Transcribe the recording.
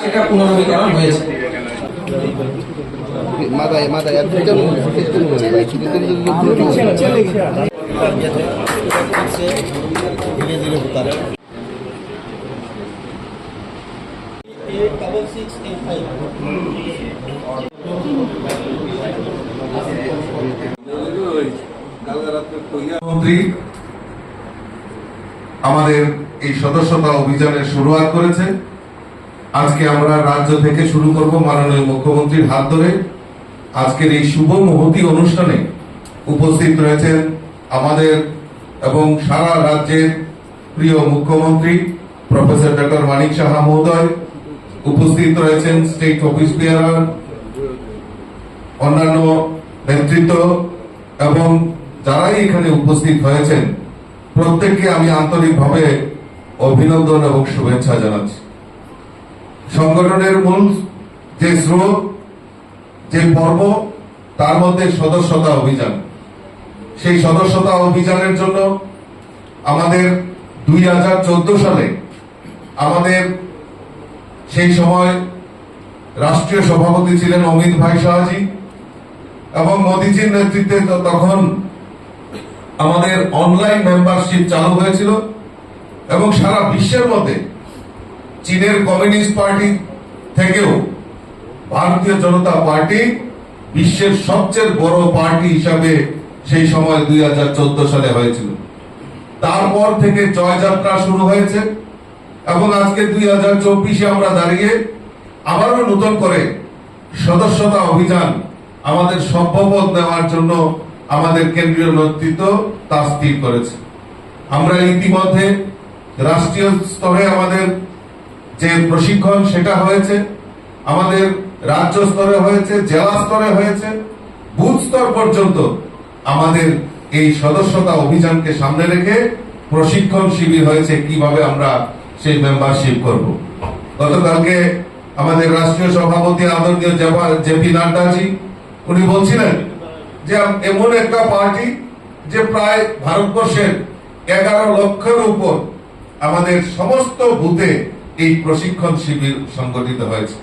সেটা পুনর্নবীকরণ হয়েছে মাথায় মাথায় আর ফিরতে হবে না, ফিরতে হবে না, ভাই, ফিরতে হবে না, ফিরতে হবে না। धीरे धीरे होता रहे মন্ত্রী আমাদের এই সদস্যতা অভিযানের শুরুয়াত করেছে আজকে আমরা রাজ্য থেকে শুরু করব মাননীয় মুখ্যমন্ত্রীর হাত ধরে। আজকের এই শুভ মুহূর্তি অনুষ্ঠানে উপস্থিত রয়েছেন আমাদের এবং সারা রাজ্যের প্রিয় মুখ্যমন্ত্রী, প্রফেসর ডক্টর মানিক সাহা মহোদয়, উপস্থিত রয়েছেন স্টেট অফিস বিয়ারার অন্যান্য নেতৃত্ব এবং যারাই এখানে উপস্থিত হয়েছেন, প্রত্যেককে আমি আন্তরিকভাবে অভিনন্দন এবং শুভেচ্ছা জানাচ্ছি। সংগঠনের মূল যে স্রোত, যে পর্ব, তার মধ্যে সদস্যতা অভিযান। সেই সদস্যতা অভিযানের জন্য আমাদের দুই হাজার চোদ্দ সালে আমাদের সেই সময় রাষ্ট্রীয় সভাপতি ছিলেন অমিত ভাই শাহজি এবং মোদিজির নেতৃত্বে তখন আমাদের অনলাইন মেম্বারশিপ চালু হয়েছিল এবং সারা বিশ্বের মধ্যে চীনের কমিউনিস্ট পার্টি থেকেও ভারতীয় জনতা পার্টি বিশ্বের সবচেয়ে বড় পার্টি হিসাবে সেই সময় দুই হাজার চোদ্দ সালে হয়েছিল। তারপর থেকে জয়যাত্রা শুরু হয়েছে। এবং আজকে দুই হাজার চব্বিশে আমরা দাঁড়িয়ে আবারও নতুন করে সদস্যতা অভিযান আমাদের সভ্যপদ নেওয়ার জন্য আমাদের কেন্দ্রীয় নেতৃত্ব তা স্থির করেছে। আমরা ইতিমধ্যে রাষ্ট্রীয় স্তরে আমাদের যে প্রশিক্ষণ সেটা হয়েছে, আমাদের রাজ্য স্তরে হয়েছে, জেলা স্তরে হয়েছে, বুথ স্তর পর্যন্ত আমাদের এই সদস্যতা অভিযানকে সামনে রেখে প্রশিক্ষণ শিবির হয়েছে, কীভাবে আমরা সেই মেম্বারশিপ করব। গতকালকে আমাদের রাষ্ট্রীয় সভাপতি আদরণীয় জেপি নাড্ডাজি, উনি বলছিলেন যে এমন একটা পার্টি যে প্রায় ভারতবর্ষের এগারো লক্ষের উপর আমাদের সমস্ত বুথে এই প্রশিক্ষণ শিবির সংগঠিত হয়েছে।